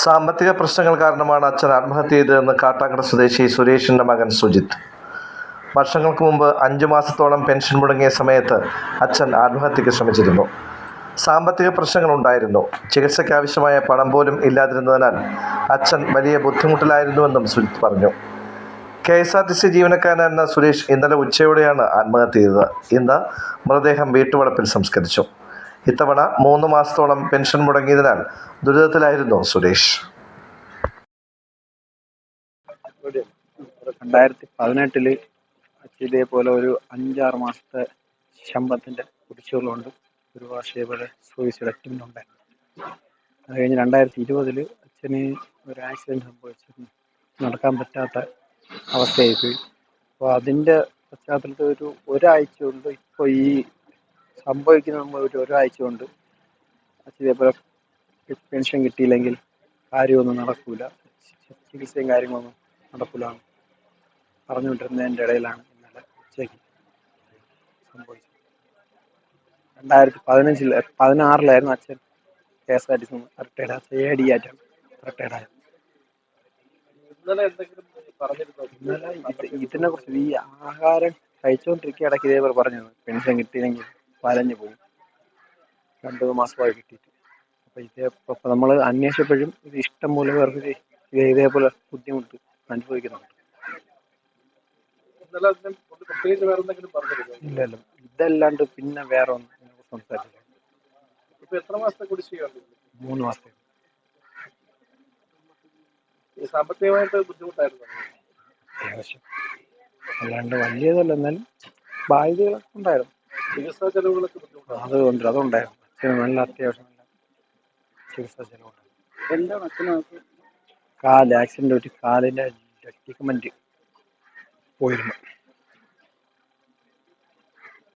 സാമ്പത്തിക പ്രശ്നങ്ങൾ കാരണമാണ് അച്ഛൻ ആത്മഹത്യ ചെയ്തതെന്ന് കാട്ടാക്കട സ്വദേശി സുരേഷിന്റെ മകൻ സുജിത് വർഷങ്ങൾക്ക് മുമ്പ് അഞ്ചു മാസത്തോളം പെൻഷൻ മുടങ്ങിയ സമയത്ത് അച്ഛൻ ആത്മഹത്യക്ക് ശ്രമിച്ചിരുന്നു. സാമ്പത്തിക പ്രശ്നങ്ങൾ ഉണ്ടായിരുന്നു ചികിത്സയ്ക്ക് ആവശ്യമായ പണം പോലും ഇല്ലാതിരുന്നതിനാൽ അച്ഛൻ വലിയ ബുദ്ധിമുട്ടിലായിരുന്നുവെന്നും സുജിത് പറഞ്ഞു. K S R T C ജീവനക്കാരനായിരുന്ന Suresh ഇന്നലെ ഉച്ചയോടെയാണ് ആത്മഹത്യ ചെയ്തത്. ഇന്ന് മൃതദേഹം വീട്ടുവളപ്പിൽ സംസ്കരിച്ചു. ഇത്തവണ മൂന്ന് മാസത്തോളം പെൻഷൻ മുടങ്ങിയതിനാൽ ദുരിതത്തിലായിരുന്നു സുരേഷ്. രണ്ടായിരത്തി പതിനെട്ടിൽ ഇതേപോലെ ഒരു അഞ്ചാറ് മാസത്തെ ശമ്പളത്തിന്റെ കുടിച്ചുകളുണ്ട് ഒരു വർഷം ഇതേപോലെ സൂയിസൈഡ് അറ്റംപ്റ്റ് അത് കഴിഞ്ഞ് രണ്ടായിരത്തി ഇരുപതിൽ അച്ഛന് ഒരു ആക്സിഡന്റ് സംഭവിച്ചിരുന്നു. നടക്കാൻ പറ്റാത്ത അവസ്ഥയായിപ്പോയി. അപ്പോൾ അതിന്റെ പശ്ചാത്തലത്തിൽ ഒരു ഒരാഴ്ച കൊണ്ട് ഇപ്പോൾ ഈ സംഭവിക്കുന്ന നമ്മൾ ഒരു ഒരാഴ്ച കൊണ്ട് ഇതേപോലെ പെൻഷൻ കിട്ടിയില്ലെങ്കിൽ കാര്യമൊന്നും നടക്കൂല. ചികിത്സയും കാര്യങ്ങളൊന്നും നടക്കൂല പറഞ്ഞുകൊണ്ടിരുന്നതിന്റെ ഇടയിലാണ് ഇന്നലെ ഉച്ചയ്ക്ക് സംഭവിച്ചത്. രണ്ടായിരത്തി പതിനഞ്ചിൽ പതിനാറിലായിരുന്നു അച്ഛൻ K S R T C retired അച്ഛൻ എ ഡി ആയിട്ടാണ് റിട്ടയർഡ് ആയത്. ഇന്നലെ ഇതിനെ കുറിച്ച് ഈ ആഹാരം കഴിച്ചുകൊണ്ടിരിക്കുക ഇടയ്ക്ക് ഇതേപോലെ പറഞ്ഞത് പെൻഷൻ കിട്ടിയില്ലെങ്കിൽ വലഞ്ഞു പോകും രണ്ടു മാസമായി കിട്ടിയിട്ട്. അപ്പൊ ഇതേ അപ്പൊ നമ്മൾ അന്വേഷിച്ചപ്പോഴും ഇത് ഇഷ്ടം പോലെ പേർക്ക് ഇത് ഇത് ഇതേപോലെ ബുദ്ധിമുട്ട് അനുഭവിക്കുന്നുണ്ട്. ഇല്ലല്ലോ ഇതല്ലാണ്ട് പിന്നെ വേറെ ഒന്നും സംസാരിച്ചില്ല. ഇപ്പൊ എത്ര മാസത്തെ കുടിശ്ശികയുണ്ട് മൂന്ന് മാസത്തെ. സാമ്പത്തികമായിട്ട് ബുദ്ധിമുട്ടായിരുന്നു. അത്യാവശ്യം. അല്ലാണ്ട് വലിയതല്ല എന്നാലും ബാധ്യതകളൊക്കെ ഉണ്ടായിരുന്നു. ചികിത്സാ ചെലവുകളൊക്കെ ബുദ്ധിമുട്ടാണ്. അതുകൊണ്ട് അതുണ്ടായിരുന്നു നല്ല അത്യാവശ്യം ചികിത്സാ ചെലവുണ്ട്. എന്താണ് അച്ഛനകത്ത് കാൽ ആക്സിഡന്റ് പറ്റി കാലിന്റെ ലിഗമെന്റ് പോയിരുന്നു.